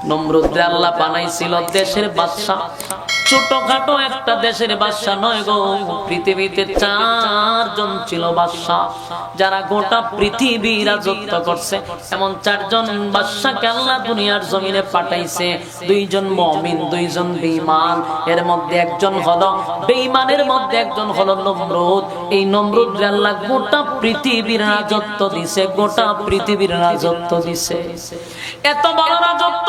নমরুদ্রে আল্লাহ বানাইছিল দেশের বাদশাহ। ছোটখাটো একটা দেশের বাদশাহ নয় গো, পৃথিবীতে চারজন ছিল বাদশাহ, যারা গোটা পৃথিবী রাজত্ব করছে। এমন চারজন বাদশাহকে আল্লাহ দুনিয়ার জমিনে পাঠাইছে। দুইজন মমিন, দুইজন বেঈমান। এর মধ্যে একজন হলো বেঈমানের মধ্যে একজন হলো নমরুদ। এই নমরুদ আল্লাহ গোটা পৃথিবীর রাজত্ব দিছে, গোটা পৃথিবীর রাজত্ব দিছে। এত বড় রাজত্ব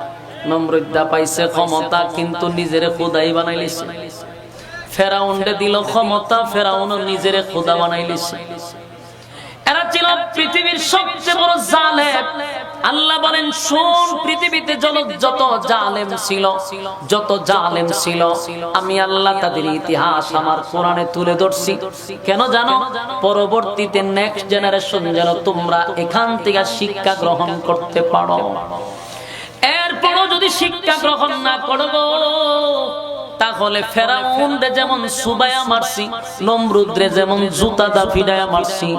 নম্রতা পাইছে ক্ষমতা, কিন্তু নিজের খোদাই বানাইলিছে। ফেরাউন্ডে দিল ক্ষমতা ফেরাউন নিজের খোদা বানাইলিছে। এরা ছিল পৃথিবীর সবচেয়ে বড় জালেম। আল্লাহ বলেন পৃথিবীতে যত জালেম ছিল, যত জালেম ছিল, আমি আল্লাহ তাদের ইতিহাস আমার কোরআনে তুলে ধরছি। কেন জানো? পরবর্তীতে নেক্সট জেনারেশন যেন তোমরা এখান থেকে শিক্ষা গ্রহণ করতে পারো। শিক্ষা গ্রহণ না করব, তাহলে ফেরাউনরে যেমন সুবায়া মারছি, নমরুদ্রে যেমন জুতা দা ফিডায়া মারছি,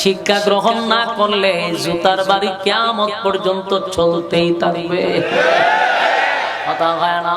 শিক্ষা গ্রহণ না করলে জুতার বাড়ি কেমন পর্যন্ত চলতেই থাকবে। কথা হয় না?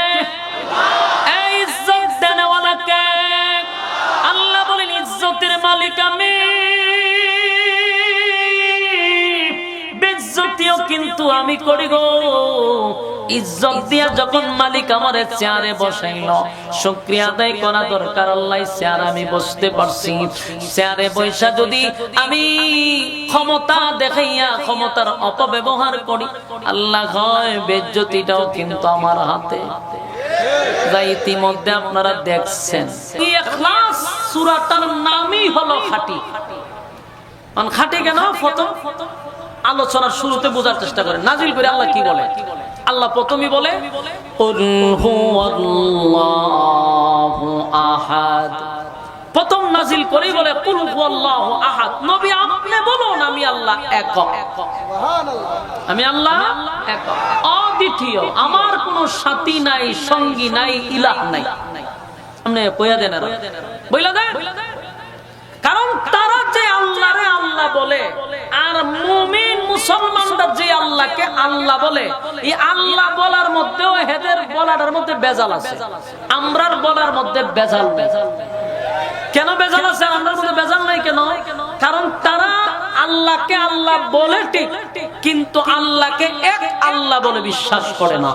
মালিক আমি বেজ্জতিও কিন্তু আমি করি গো। ইজ্জত দিয়া যখন মালিক আমার চেয়ারে বসাইল, শুক্রিয়া আদায় করা দরকার আল্লাহ চেয়ার আমি বসতে পারছি। চেয়ারে বৈশা যদি আমি ক্ষমতা দেখাইয়া ক্ষমতার অপব্যবহার করি, আল্লাহ হয় বেজ্জতিটাও কিন্তু আমার হাতে। যা ইতিমধ্যে আপনারা দেখছেন। ইখলাস সূরাটার নামই হলো খাটি। খাঁটি কেন? প্রথম আলোচনার শুরুতে বোঝার চেষ্টা করেন নাজিল করে আল্লাহ কি বলে? আল্লাহ প্রথমই বলে প্রথম নাজিল করেই বলে নবী আমি আল্লাহ একক আমি আল্লাহ একক অদ্বিতীয়, আমার কোনো সাথী নাই, সঙ্গী নাই, ইলাহ নাই। আপনি কইয়া দেন কারণ তারা যে আল্লাহরে আল্লাহ বলে, আর মুমিন মুসলমানরা যে আল্লাহকে আল্লাহ বলে, এই আল্লাহ বলার মধ্যেও হেদের বলার মধ্যে বেজাল আছে। আমরার বলার মধ্যে বেজাল নেই। কেন বেজাল আছে? আমরার মধ্যে বেজাল নাই কেন? কারণ তারা আল্লাহকে আল্লাহ বলে ঠিক, কিন্তু আল্লাহকে এক আল্লাহ বলে বিশ্বাস করে না।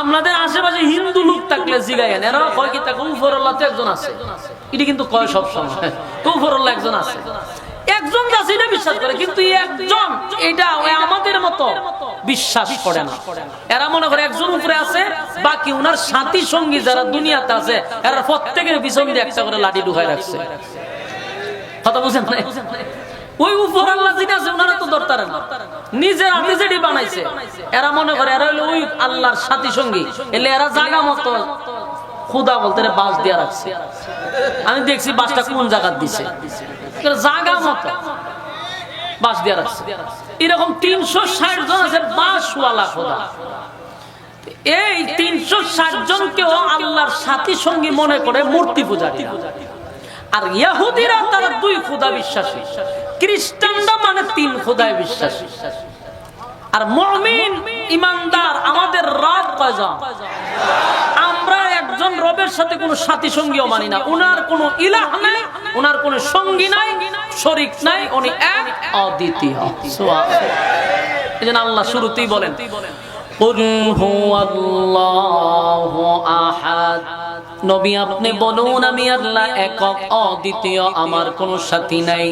আমাদের আশেপাশে হিন্দু লোক থাকলে জিগাইয়েন। এরা কয় কি থাকে উপরল্লাহ তো একজন আছে। এটি কিন্তু কয় সব সময় উপরল্লাহ একজন আছে। একজন আছে বিশ্বাস করে, কিন্তু একজন, এটা আমাদের মতো বিশ্বাস করে না। এরা মনে করে একজন উপরে আছে, বাকি উনার সাথী সঙ্গী যারা দুনিয়াতে আছে, এরা প্রত্যেকের পিছন দিয়ে একটা করে লাঠি ঢুকাই রাখছে। কথা বুঝেন না ওই উপর আল্লাহ আছে, ওনারা তো দরকার যেটি বানাইছে। এরা মনে করে, এরা হলো ওই আল্লাহর সাথী সঙ্গী। এলে এরা জায়গা মতো। খুদা বলতে বাঁশ দিয়া রাখছে। আমি দেখছি বাসটা কোন জায়গা দিছে। জায়গা মতো। বাঁশ দিয়া রাখছে। এরকম তিনশো ষাট জন আছে বাঁশওয়ালা খোদা। এই তিনশো ষাট জনকেও আল্লাহর সাথী সঙ্গী মনে করে মূর্তি পূজারী আর ইয়াহুদিরা, তারা দুই খোদা বিশ্বাসী। খ্রিস্টানরা মানে তিন খোদায় বিশ্বাসী আর মমিন ইমানদার আমাদের রব কয়জন আমরা একজন রবের সাথে কোনো সাথী সঙ্গীও মানি না উনার কোনো ইলাহ নাই উনার কোনো সঙ্গী নাই শরিক নাই উনি এক অদ্বিতীয় এই জন্য আল্লাহ শুরুতেই বলেন قل هو الله أحد নবী আপনি বলুন, আমি আল্লাহ একক, অদ্বিতীয়, আমার কোনো সাথী নাই,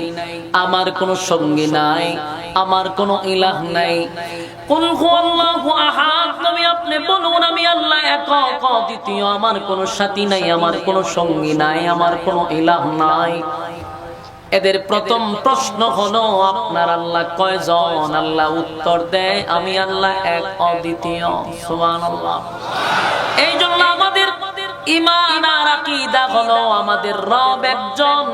আমার কোনো সঙ্গী নাই, আমার কোনো ইলাহ নাই। এদের প্রথম প্রশ্ন হলো, আপনার আল্লাহ কয়জন? আল্লাহ উত্তর দেয়, আমি আল্লাহ এক, অদ্বিতীয়। এই জন্য ইমান আর আকীদা হলো আমাদের রব একজন।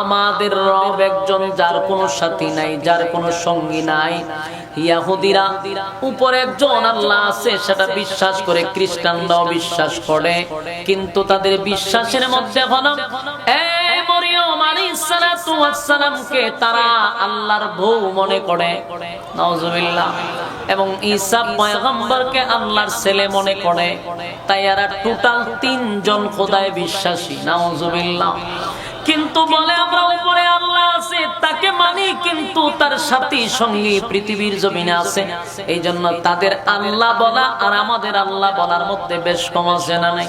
আমাদের রব একজন যার কোনো সাথী নাই, যার কোনো সঙ্গী নাই। ইয়াহুদিরা উপরে একজন আল্লাহ আছে, সেটা বিশ্বাস করে খ্রিস্টানরাও বিশ্বাস করে। কিন্তু তাদের বিশ্বাসের মধ্যে হলো কিন্তু বলে আমরা উপরে আল্লাহ আছে, তাকে মানি কিন্তু তার সাথী সঙ্গী পৃথিবীর জমিনে আছে। এই জন্য তাদের আল্লাহ বলা আর আমাদের আল্লাহ বলার মধ্যে বেশ কম আছে না নাই?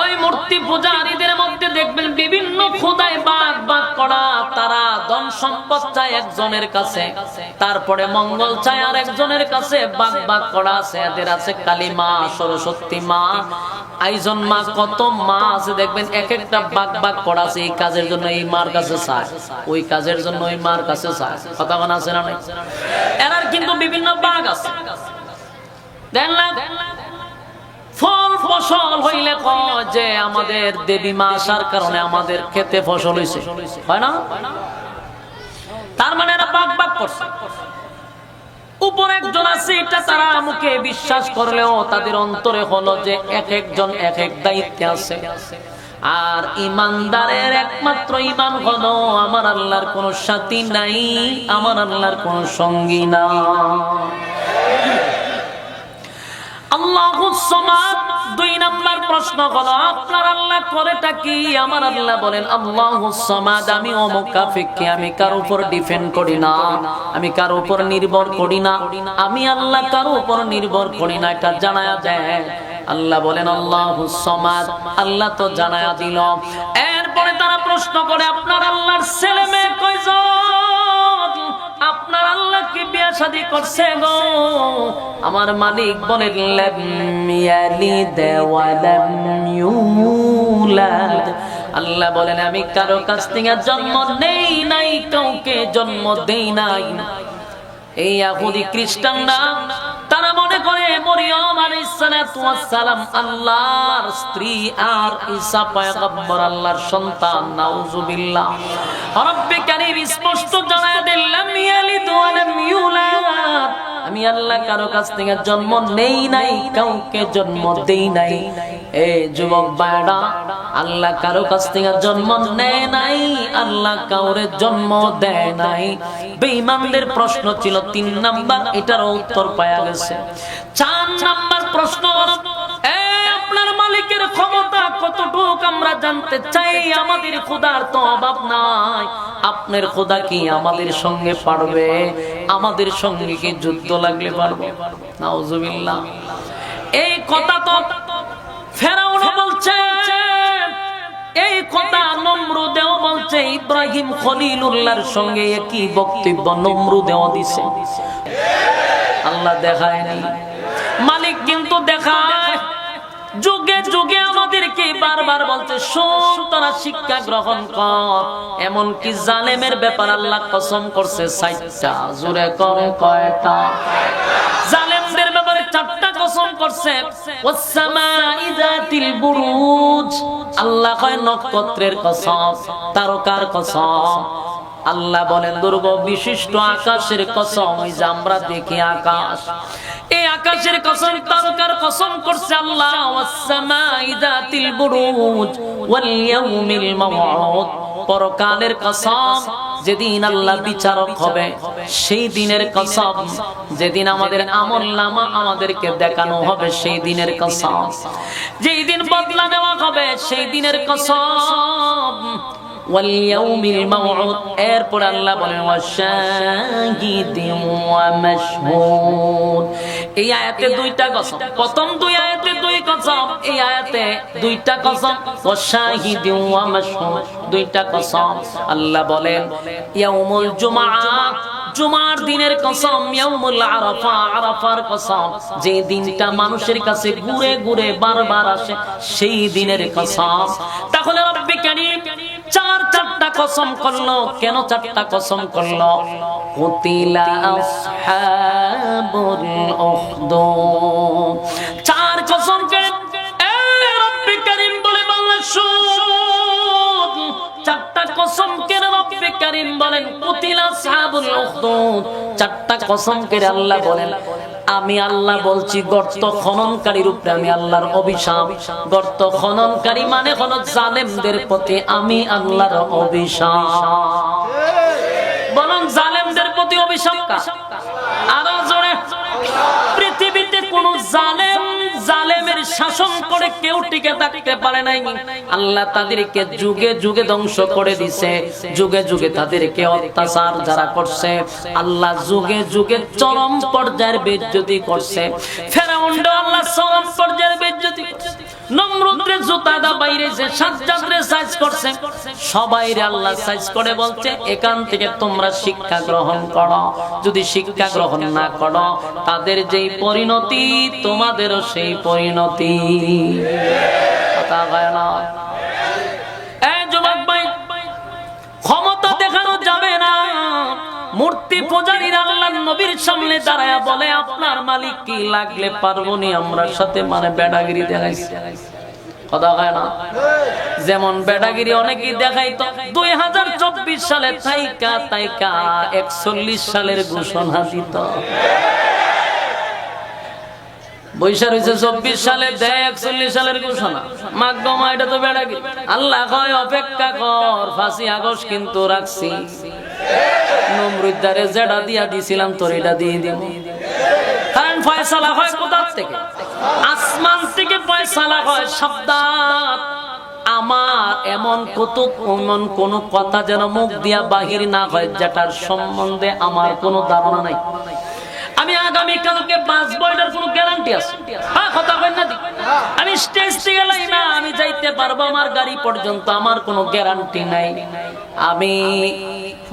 ওই মূর্তি পূজারীদের মধ্যে দেখবেন বিভিন্ন খোদায় বাদ বাদ করা তারা ধন সম্পদ চায় একজনের কাছে। তারপরে মঙ্গল চায় আর একজনের কাছে। বাদ বাদ করা আছে, এদের আছে কালী মা সরস্বতী মা। আইজন মা, কত মা আছে দেখবেন, এক একটা বাগ বাগ করা আছে, এই কাজের জন্য এই মার কাছে চায়, ওই কাজের জন্য ওই মার কাছে চায়। কথা আছে না এরার কিন্তু বিভিন্ন বাঘ আছে। দেন না? ফল ফসল হইলে যে আমাদের দেবী মা আসার কারণে আমাদের খেতে ফসল হয়েছে হয় না? তার মানে এরা বাক বাক করছে। উপর একজন আছে এটা তারা মুখে বিশ্বাস করলেও তাদের অন্তরে হলো যে এক একজন এক এক দায়িত্বে আছে। আর ইমানদারের একমাত্র ইমান হলো আমার আল্লাহর কোনো সাথী নাই আমার আল্লাহর কোনো সঙ্গী না। দুই আল্লাহ কি? আল্লাহ বলেন আমি অমুক আমি কার উপর নির্ভর করি না, আমি আল্লাহ কার উপর নির্ভর করি না, এটা জানায়া দেয় আল্লাহ বলেন আল্লাহুস সামাদ, আল্লাহ তো জানায়া দিল। এরপরে তারা প্রশ্ন করে, আপনার আল্লাহর ছেলে মেয়ে কয়জন? আপনার আল্লাহ কি বিয়া শাদী করছে গো? আমার মালিক বলেন আল্লাহ বলেন, আমি কারও কাছ থেকে জন্ম নেই নাই, কাউকে জন্ম দেই নাই। এই ইহুদি খ্রিস্টানরা, তারা মনে করে, মরিয়ম সালাম আল্লাহর স্ত্রী আর ঈসা পয়গম্বর আল্লাহর সন্তান, নাউজুবিল্লাহ। আমি আল্লাহ কারও কাছ থেকে জন্ম নেই নাই, কাউকে জন্ম দেই নাই। এ যুবক আল্লাহ কারও কাছ থেকে জন্ম নেয় নাই, আল্লাহ কাউরে জন্ম দেয় নাই। বেঈমানদের প্রশ্ন ছিল, তিন নাম্বার এটার উত্তর পাওয়া গেছে। চার নাম্বার প্রশ্ন, এ মালিকের ক্ষমতা কতটুক আমরা জানতে চাই? আমাদের খোদার তো অভাব নাই। আপনার খোদা কি আমাদের সঙ্গে পারবে? আমাদের সঙ্গে কি যুদ্ধ লাগলে পারবে? নাউজুবিল্লাহ। এই কথা তো ফেরাউন বলছে। এই কথা নমরুদেও বলছে। ইব্রাহিম খলিলুল্লাহর সঙ্গে একই বক্তব্য নমরুদেও দিছে। আল্লাহ দেখায় মালিক কিন্তু দেখায়। যুগে যুগে আমাদেরকে বারবার বলছে, শোন, তোরা শিক্ষা গ্রহণ কর। এমন কি জালেমের ব্যাপার আল্লাহ কসম করছে সাইটটা জুড়ে করে কয়টা? জালেমদের ব্যাপারে চারটা আল্লাহ নক্ষত্রের কসম, তারকার কসম। আল্লাহ বলেন, দুর্গ বিশিষ্ট আকাশের কসম, ওই যে আমরা দেখি আকাশ। আকাশের কসম, তারকার কসম করছে আল্লাহ, ওয়াসসামাই বুরুজ, ওয়াল ইয়াউমিল মাউউদ পরকালের কসম, যেদিন আল্লাহ বিচারক হবে, সেই দিনের কসম, যেদিন আমাদের আমল নামা আমাদেরকে দেখানো হবে, সেই দিনের কসম। যেই দিন বদলা নেওয়া হবে, সেই দিনের কসম। ওয়াল এই আয়াতে দুইটা কসম। প্রথম দুই আয়াতে দুই কসম। এই আয়াতে দুইটা কসম। ওয়াশাহিদি ওয়া মাশহুদ দুইটা কসম। আল্লাহ বলেন, ইয়াউমুল জুমআ জুমার দিনের কসম, ইয়াউমুল আরাফা আরাফার কসম। যে দিনটা মানুষের কাছে ঘুরে ঘুরে বারবার আসে, সেই দিনের কসম। তাহলে কসম করল? কেন চারটা কসম করল? চার কসম বলে বাংলা চারটা কসম কেন রব্বে কারীম বলেন চারটা কসম করে আল্লাহ বলেন আমি আল্লাহ বলছি, গর্ত খননকারীর উপরে আমি আল্লাহর অভিশাপ। গর্ত খননকারী মানে হলো জালেমদের প্রতি আমি আল্লাহর অভিশাপ। বলুন, জালেমদের প্রতি অভিশাপ? আরও জোরে। পৃথিবীতে কোন জালেম শাসন করে কেউ টিকে থাকতে পারে নাই। আল্লাহ তাদেরকে যুগে যুগে ধ্বংস করে দিছে। যুগে যুগে তাদেরকে অত্যাচার যারা করছে, আল্লাহ যুগে যুগে চরম পর্যায়ের বেজ্জতি করছে। ফেরাউন্ড আল্লাহ চরম পর্যায়ের বেজ্জতি নমরুদ্রে যে আল্লাহ সাইজ করে বলছে, এখান থেকে তোমরা শিক্ষা গ্রহণ করো। যদি শিক্ষা গ্রহণ না করো, তাদের যেই পরিণতি, তোমাদেরও সেই পরিণতি। কথা না? মানে যেমন বেড়াগিরি অনেকেই দেখাইতো, দুই হাজার চব্বিশ সালে তাইকা তাইকা, একচল্লিশ সালের ঘোষণা দিত। বৈশাখ হয়েছে চব্বিশ সালে এটা তো আল্লাহ অপেক্ষা কর, ফাঁসি আগস্ট কিন্তু রাখছি। নমরুদ্দারে যেটা দিয়া দিছিলাম তোর এটা দিয়ে দিব। কারণ ফয়সালা হয় থেকে? আসমান থেকে ফয়সালা হয় আমার এমন কত এমন কোন কথা যেন মুখ দিয়া বাহির না হয়, যেটার সম্বন্ধে আমার কোনো ধারণা নাই। আমি আগামী কালকে বাঁচবো এটার কোনো গ্যারান্টি আছে? হ্যাঁ কথা কই না আমি স্টেজ থেকে গেলাই না, আমি যাইতে পারব, আমার গাড়ি পর্যন্ত আমার কোনো গ্যারান্টি নাই। আমি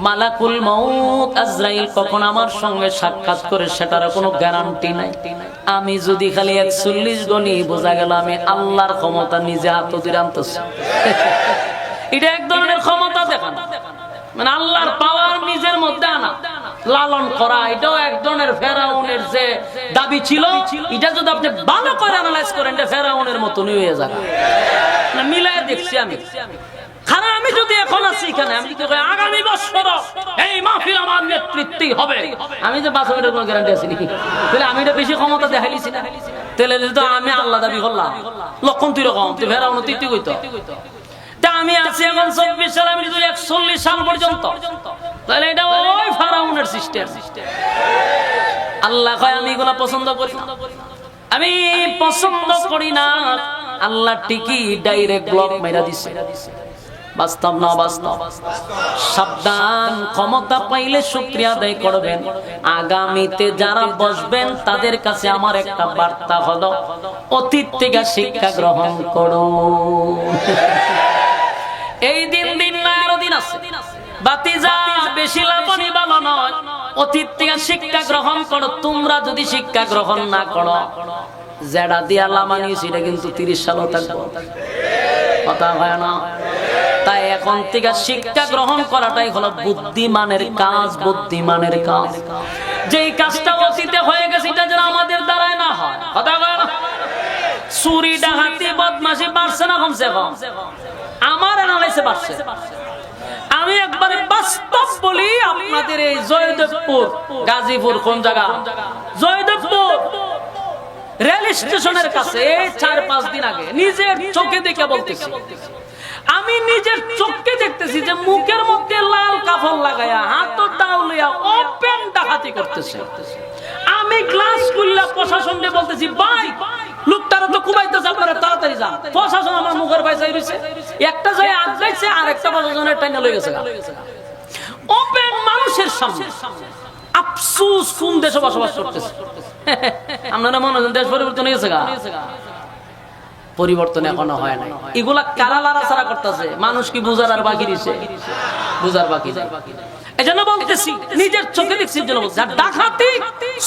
মালাকুল মউত আজরাইল, কখন আমার সঙ্গে সাক্ষাৎ করে সেটার কোনো গ্যারান্টি নাই। আমি যদি খালি একচল্লিশ গণি, বোঝা গেল আমি আল্লাহর ক্ষমতা নিজে হাত দিয়ে আনতেছি। এটা এক ধরনের ক্ষমতা দেখান। মানে আল্লাহর পাওয়ার নিজের মধ্যে আনা, লালন করা, এটাও এক ধরনের ফেরাউনের যে দাবি ছিল, এটা যদি আপনি ভালো করে অ্যানালাইজ করেন, এটা ফেরাউনের মতনই হয়ে যাবে। মিলাই দেখছি আমি। খারাপ আমি যদি এখন আছি এখানে, আমি কি আগামী বছর এই আমার নেতৃত্বই হবে। আমি যে কোনো গ্যারান্টি আছে নাকি? তাহলে আমি এটা বেশি ক্ষমতা দেখাইছি না। তাহলে তো আমি আল্লাহ দাবি করলাম। লক্ষণ তুই রকম তুই তুই কইতো। তা আমি আছি এখন চব্বিশ সাল, আমি যদি একচল্লিশ সাল পর্যন্ত, তাহলে এটা ওই ফারাউনের সিস্টেম আল্লাহ কয়, আমি এগুলা পছন্দ করি। আমি পছন্দ করি না। আল্লাহ ঠিকই ডাইরেক্ট ব্লক মেরা দিছে। বাস্তব না বাস্তব? সাবধান, ক্ষমতা পাইলে শুক্রিয়া আদায় করবেন। আগামীতে যারা বসবেন, তাদের কাছে আমার একটা বার্তা হলো, অতীত থেকে শিক্ষা গ্রহণ করো। এই দিন দিন না, আরও দিন আছে। শিক্ষা গ্রহণ করো, তোমরা যদি শিক্ষা গ্রহণ না করো তিরিশ সালও থাকব। কথা হয় না তাই এখন থেকে শিক্ষা গ্রহণ করাটাই হলো বুদ্ধিমানের কাজ বুদ্ধিমানের কাজ। যেই কাজটা অতীতে হয়ে গেছে, এটা যেন আমাদের দ্বারাই না হয়। কথা হয় না চুরি, ডাকাতি, বদমাশি বাড়ছে না কমসে কম আমার অ্যানালাইসে বাড়ছে। আমি একবারে বাস্তব বলি আপনাদের এই জয়দেবপুর, গাজীপুর কোন জায়গা? জয়দেবপুর। রেল স্টেশনের কাছে চার পাঁচ দিন আগে নিজের চোখে দেখে বলতেছি। আমি নিজের চোখকে দেখতেছি যে মুখের মধ্যে লাল কাফন লাগায়া হাত ডাউলিয়া ওপেন ডাকাতি করতেছে। আমি গ্লাস খুললা প্রশাসনকে বলতেছি, ভাই, লোকটারা তো কুবাইতেছে আপনারা তাড়াতাড়ি যান। প্রশাসন আমার মুখের পাশে রয়েছে একটা যায় আটকাইছে আর একটা প্রশাসনের টাইনে লয়ে গেছে ওপেন মানুষের সামনে। আফসুস, কোন দেশে বসবাস করতেছে? আপনারা মনে হয় দেশ পরিবর্তন হয়েছে গা। পরিবর্তন এখনও হয় নাই। এগুলা কারা লারা সারা করতেছে? মানুষ কি বুঝার আর বাকি দিছে? বুঝার বাকি এই জন্য বলতেছি, নিজের চোখে দেখছি জন্য বলছি। আর ডাকাতি,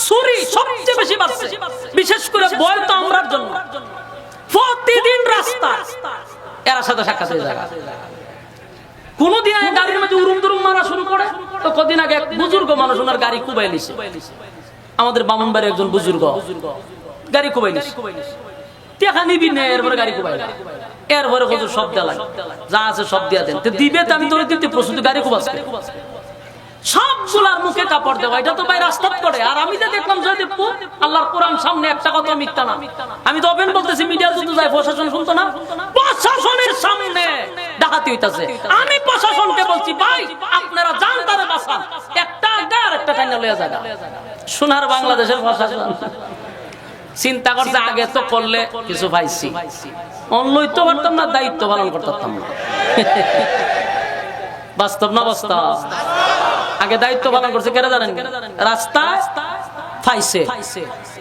চুরি সবচেয়ে বেশি বাড়ছে। বিশেষ করে বয় তো আমরার জন্য। প্রতিদিন রাস্তা। এরা সাথে সাক্ষাৎ হয়ে যায় গাড়ির মধ্যে উরুম দুরুম মারা শুরু করে, তো কদিন আগে এক বুজুর্গ মানুষ ওনার গাড়ি কুবাই লিছে আমাদের বামুনবাড়ি একজন বুজুর্গ। গাড়ি কোবাই নিস এরপরে গাড়ি এরপরে সব দেওয়া যা আছে সব দিয়া দেন। দিবে তো আমি তোর দিতে প্রস্তুত গাড়ি খুব কুবাস সবগুলার মুখে কাপড় দেওয়া, এটা তো ভাই রাস্তাত করে আর আমি দেখলাম জয়দেবপুর, আল্লাহর কোরআন সামনে একটা কথা মিথ্যা না। আমি তো বলতেছি মিডিয়া যদি যায়, প্রশাসন শুনতো না। প্রশাসনের সামনে ডাকাতি হইতাছে। আমি প্রশাসনকে বলছি, ভাই, আপনারা জান তারে একটা আর একটা লইয়া সোনার বাংলাদেশের প্রশাসন। চিন্তা করছে, আগে তো করলে কিছু পাইছি। অনলই তো পারতাম না, দায়িত্ব পালন করতাম না বাস্তব না বাস্তব? আগে দায়িত্ব পালন করছে, কেন জানেন? রাস্তায় ফাইছে।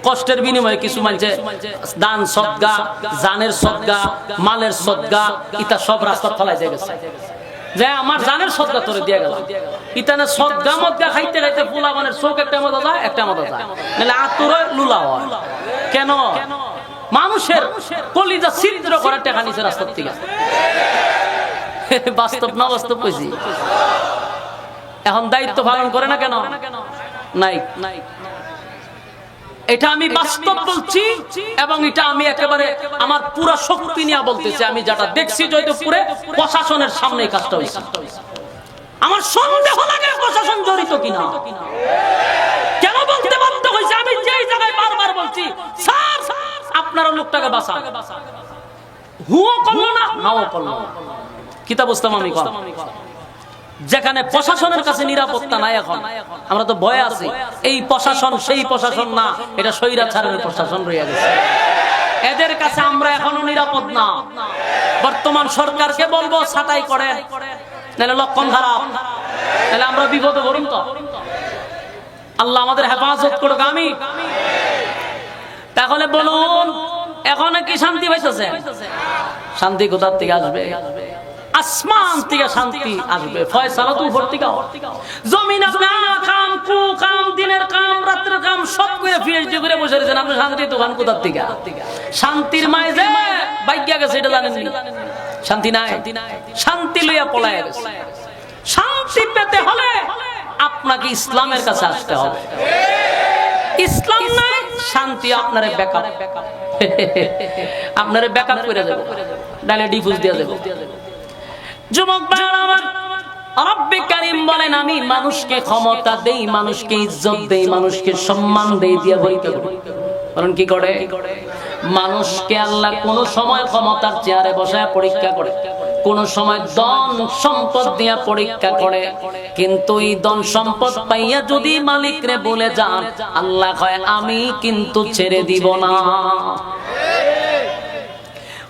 কষ্টের বিনিময়ে কিছু মানছে দান সদ্গা, জানের সদ্গা, মালের সদ্গা ইতা সব রাস্তা ফলাই দিয়ে গেছে। যে খাইতে পোলা চোখ একটা যায় যায়। লুলা কেন? মানুষের কলিজা ছিদ্র করে টেকা নিচে রাস্তার থেকে। বাস্তব না বাস্তব এখন দায়িত্ব পালন করে না কেন? নাই নাই। এটা আমি বাস্তব বলছি এবং এটা আমি একেবারে আমার পুরো শক্তি নিয়ে বলতেছি আমি যেটা দেখছি জয়দেবপুরে প্রশাসনের সামনে কাজটা হয়েছে। আমার সন্দেহ লাগে প্রশাসন জড়িত কিনা? কেন? বলতে বাধ্য হয়েছে? আমি যেই জায়গায় বারবার বলছি স্যার আপনারা লোকটাকে বাঁচান। হুও করল না নাও করল। না কিতা বুঝতাম আমি কম যেখানে প্রশাসনের কাছে নিরাপত্তা নাই এখন। আমরা তো ভয়ে আছি। এই প্রশাসন, সেই প্রশাসন না। এটা স্বৈরাচারের প্রশাসন রয়ে গেছে। এদের কাছে আমরা এখনও নিরাপদ না। বর্তমান সরকারকে বলব, ছাটাই করেন। নাহলে লক্ষণ খারাপ। নাহলে আমরা বিপদে পড়ুন তো। আল্লাহ আমাদের হেফাজত করুক, আমি। তাহলে বলুন, এখন কি শান্তি পাইতেছে শান্তি কোথার থেকে আসবে? আসমান থেকে শান্তি আসবে। ফয়সালা তো উপর থেকে জমিন আপনি আনা কাম কু কাম দিনের কাম কাম, সব করে করে বসে রয়েছেন। আপনি শান্তি দোকান কোথার থেকে? শান্তির মায় যে গেছে, এটা জানেন শান্তি নাই? শান্তি লইয়া পলায় গেছে। শান্তি পেতে হলে আপনাকে ইসলামের কাছে আসতে হবে। ইসলাম নাই, শান্তি আপনারে ব্যাকআপ আপনারে ব্যাকআপ করে দেব। ডালে ডিফুজ দিয়ে দেব। যুবক আমার রব্বে কারিম বলেন আমি মানুষকে ক্ষমতা দেই মানুষকে ইজ্জত দেই মানুষকে সম্মান দেই দিয়া বইতে কারণ কি করে? মানুষকে আল্লাহ কোন সময় ক্ষমতার চেয়ারে বসায় পরীক্ষা করে কোন সময় দন সম্পদ দিয়া পরীক্ষা করে কিন্তু এই দন সম্পদ পাইয়া যদি মালিকরে বলে যান আল্লাহ কয় আমি কিন্তু ছেড়ে দিব না।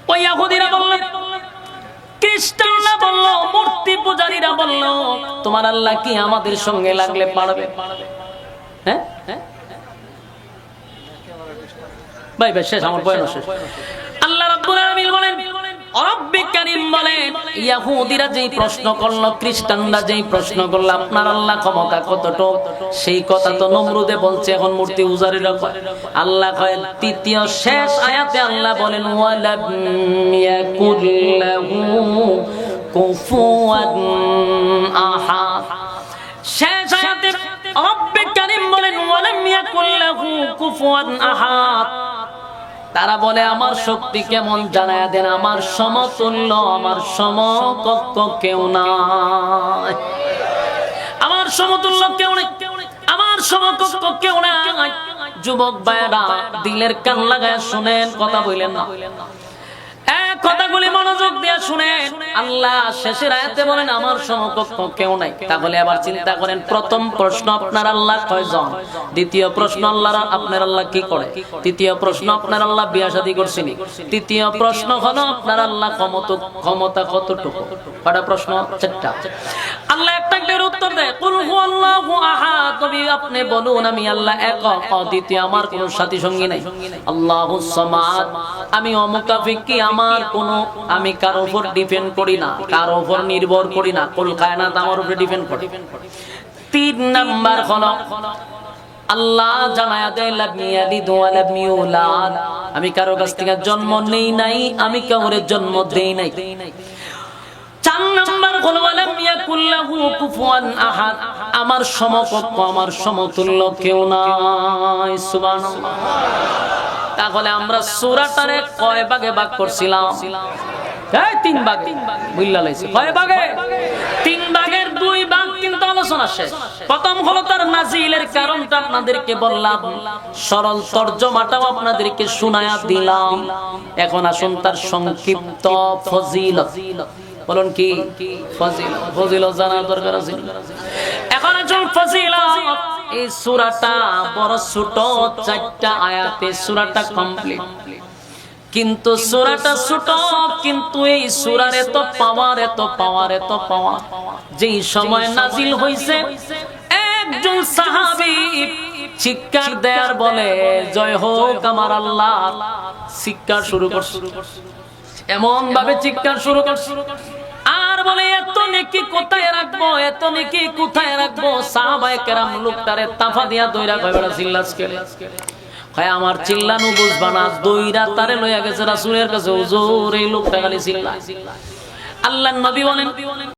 ওই বললেন খ্রিস্টানরা বলল, মূর্তি পূজারীরা বলল, তোমার আল্লাহ কি আমাদের সঙ্গে লাগলে পারবে? হ্যাঁ? ভাই ভাই, শেষ, আমার বয়ান শেষ। আল্লাহ রাব্বুল আলামিন বলেন বলেন যেই প্রশ্ন যেই প্রশ্ন করল, আপনার আল্লাহ ক্ষমতা কতটুক? সেই কথা তো আল্লাহ কয়, তৃতীয় শেষ আয়াতে আল্লাহ বলেন, ওয়ালাম ইয়াকুল্লাহু শেষ আয়াতে রব্বে কারীম বলেন, ওয়ালাম ইয়াকুল্লাহু তারা বলে, আমার শক্তি কেমন জানায় দেন? আমার সমতুল্য, আমার সমকক্ষ কেউ নাই। আমার সমতুল্য কেউ নেই, আমার সমকক্ষ কেউ নাই। যুবক ভাইরা দিলের কান লাগায় শুনেন, কথা বললেন না। এক কথাগুলি মনোযোগ দিয়ে শুনেন। আল্লাহ শেষের আয়াতে বলেন, আমার সমকক্ষ কেউ নাই। তাহলে আবার চিন্তা করেন, প্রথম প্রশ্ন আপনার আল্লাহ কয়জন? দ্বিতীয় প্রশ্ন আল্লাহ আপনার আল্লাহ কি করে? তৃতীয় প্রশ্ন আপনার আল্লাহ বিয়া শাদী করছেনি। তৃতীয় প্রশ্ন হলো, আপনার আল্লাহ ক্ষমতা ক্ষমতা কতটুকু? কটা প্রশ্ন? চারটা। আল্লাহ একটা উত্তর দেয়, কুল আপনি বলুন, আমি আল্লাহ আমার কোনো সাথী সঙ্গী নাই। আমি অমুকাফিকি আমার কোনো, আমি কারও উপর ডিপেন্ড করি না, কারও উপর নির্ভর করি না, কুল কায়নাত আমার ডিপেন্ড করে। তিন নাম্বার আল্লাহ জানায়া দেয় আমি কারও কাছ থেকে জন্ম নেই নাই, আমি কাউরে জন্ম দেই নাই। আমার সমকক্ষ, আমার সমতুল্য কেউ নাই, সুবহানাল্লাহ। তাহলে আমরা সূরাটারে কয় ভাগে ভাগ করছিলাম? তিন কয় তিন দুই আপনাদেরকে বললাম। সরল তর্জমাটাও আপনাদেরকে শোনায়া দিলাম। এখন আসুন তার সংক্ষিপ্ত ফজিলত। বলুন কি? ফজিল জানার দরকার আছে? এখন একজন এই সূরাটা বড় ছোট, চারটা আয়াতে সূরাটা কমপ্লিট কিন্তু সূরাটা ছোট, কিন্তু এই সূরার এত পাওয়ার এত পাওয়ার এত পাওয়ার সময় নাজিল হইছে, একজন সাহাবী চিৎকার দেয়ার বলে, জয় হোক আমার আল্লাহ। চিৎকার শুরু করছে। এমন ভাবে চিৎকার শুরু কর আর বলে এত নেকি কোথায় রাখব? এত নেকি কোথায় রাখব? সাহাবায়ে কেরাম লোকটারে তাফা দিয়া দইরা ভাই বেড়া চিল্লাস কেলে হয় আমার চিল্লানো বুঝবা না দইরা তারে লইয়া গেছে রাসূলের কাছে। হুজুর এই লোকটা খালি চিল্লা আল্লাহ নবী বলেন